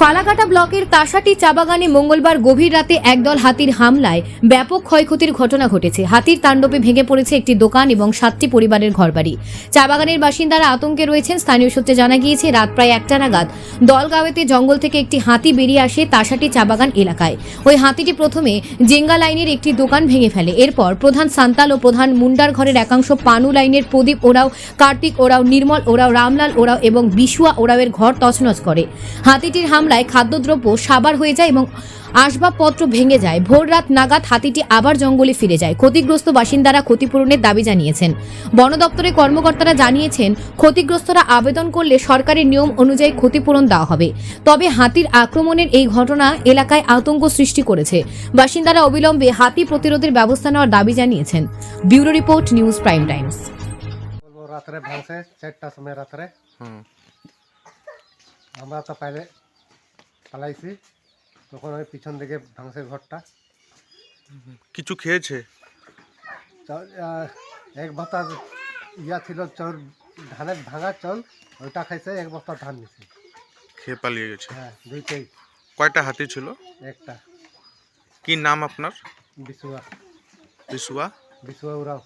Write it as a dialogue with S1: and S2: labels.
S1: ফালাকাটা ব্লকের তাসাটি চা বাগানে মঙ্গলবার গভীর রাতে একদল হাতির হামলায় ব্যাপক ক্ষয়ক্ষতির ঘটনা ঘটেছে। হাতির তাণ্ডবে ভেঙে পড়েছে একটি দোকান এবং সাতটি পরিবারের ঘরবাড়ি। চা বাগানের বাসিন্দারা আতঙ্কে রয়েছেন, স্থানীয় সূত্রে জানা গিয়েছে, রাত প্রায় একটা নাগাদ দলগাঁওয়েতে জঙ্গল থেকে একটি হাতি বেরিয়ে আসে তাসাটি চা বাগান এলাকায়। ওই হাতিটি প্রথমে জেঙ্গা লাইনের একটি দোকান ভেঙে ফেলে। এরপর প্রধান সান্তাল ও প্রধান মুন্ডার ঘরের একাংশ পানু লাইনের প্রদীপ ওরাও কার্তিক ওরাও নির্মল ওরাও রামলাল ওরাও এবং বিশুয়া ওরাওয়ের ঘর তছনছ করে। হাতিটির হামলায় খাদ্যদ্রব্য সাবার হয়ে যায় এবং আসবাবপত্র ভেঙে যায়। ভোর রাত নাগাদ হাতিটি আবার জঙ্গলে ফিরে যায়। ক্ষতিগ্রস্ত বাসিন্দারা ক্ষতিপূরণের দাবি জানিয়েছেন। বন দপ্তরের কর্মকর্তারা জানিয়েছেন ক্ষতিগ্রস্তরা আবেদন করলে সরকারের নিয়ম অনুযায়ী ক্ষতিপূরণ দেওয়া হবে। তবে হাতির আক্রমণের এই ঘটনা এলাকায় আতঙ্ক সৃষ্টি করেছে। বাসিন্দারা অবিলম্বে হাতি প্রতিরোধের ব্যবস্থা নেওয়ার দাবি জানিয়েছেন। Bureau report news prime times.
S2: রাত্রে ভাঙছে চারটার সময় রাত্রে। আমরা তো পাইলে পালাইছি তখন ওই পিছন দিকে ভাঙছে ঘরটা।
S3: কিছু খেয়েছে?
S2: এক বস্তা ইয়া ছিল চল ধানের ভাঙা চল ওইটা খাইছে এক বস্তা ধান নিছে
S3: খেয়ে পালিয়ে গেছে?
S2: হ্যাঁ দুইটাই।
S3: কয়টা হাতি ছিল?
S2: একটা।
S3: কি নাম আপনার?
S2: বিশুয়া।
S3: বিশুয়া?
S2: বিশুয়া উড়াও